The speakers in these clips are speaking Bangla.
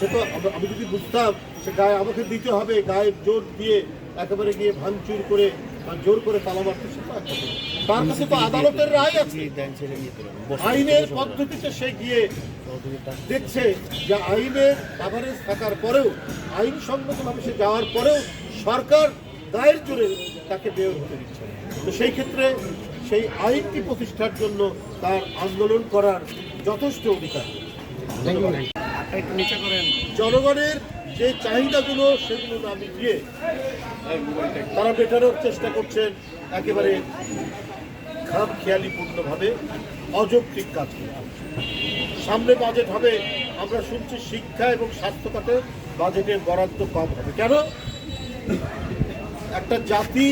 সে তো আমি যদি বুঝতাম সে গায়ে আমাকে দিতে হবে, গায়ে জোর দিয়ে একেবারে গিয়ে ভাঙচুর করে বা জোর করে তালা মারতে সে তার কাছে তো আদালতের রায় আছে। আইনের পদ্ধতিতে সে গিয়ে দেখছে যে আইনের কাভারেজ থাকার পরেও, আইন সম্মতভাবে সে যাওয়ার পরেও সরকার দায়ের জোরে তাকে বের হতে দিচ্ছে তো সেই ক্ষেত্রে সেই আইনটি প্রতিষ্ঠার জন্য তার আন্দোলন করার যথেষ্ট অধিকার। জনগণের যে চাহিদাগুলো, সেগুলো না মিটিয়ে তারা মেটানোর চেষ্টা করছেন একেবারে খাম খেয়ালিপূর্ণভাবে, অযৌক্তিক কাজ সামনে বাজেট হবে, আমরা শুনছি শিক্ষা এবং স্বাস্থ্য খাতে বাজেটের বরাদ্দ কম হবে। কেন? একটা জাতি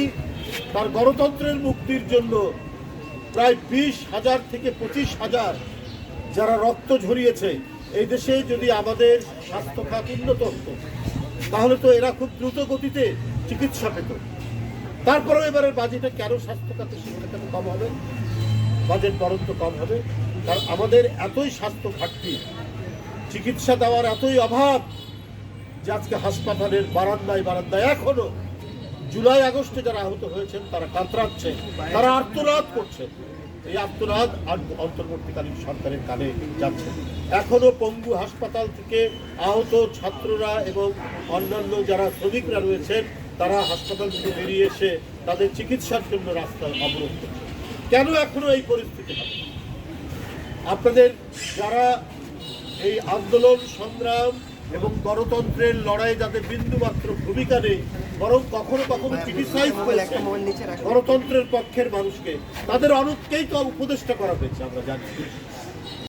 তার গণতন্ত্রের মুক্তির জন্য প্রায় বিশ হাজার থেকে পঁচিশ হাজার যারা রক্ত ঝরিয়েছে এই দেশে যদি আমাদের স্বাস্থ্য খাত উন্নত হতো, তাহলে তো এরা খুব দ্রুত গতিতে চিকিৎসা পেত। তারপরেও এবারের বাজেটে কেন স্বাস্থ্য খাতে শিক্ষা খাতে কম হবে? বাজেট বরাদ্দ কম হবে। কারণ আমাদের এতই স্বাস্থ্য ঘাটতি, চিকিৎসা দেওয়ার এতই অভাব যে আজকে হাসপাতালের বারান্দায় বারান্দায় এখনও জুলাই আগস্টে যারা আহত হয়েছেন, তারা কাতরাচ্ছে তারা আর্তনাদ করছে এই আর অন্তর্বর্তীকালীন সরকারের কানে যাচ্ছে। এখনও পঙ্গু হাসপাতাল থেকে আহত ছাত্ররা এবং অন্যান্য যারা শ্রমিকরা রয়েছেন, তারা হাসপাতাল থেকে বেরিয়ে এসে তাদের চিকিৎসার জন্য রাস্তা অবরোধ করছে। কেন এখনও এই পরিস্থিতি হবে? আপনাদের যারা এই আন্দোলন, সংগ্রাম এবং গণতন্ত্রের লড়াই যাতে বিন্দুমাত্র ভূমিকা নেই বরং কখনো কখনো ক্রিটিসাইজ করেছে গণতন্ত্রের পক্ষের মানুষকে। তাদের অনেককেই তো উপদেষ্টা করা হয়েছে আমরা জানি।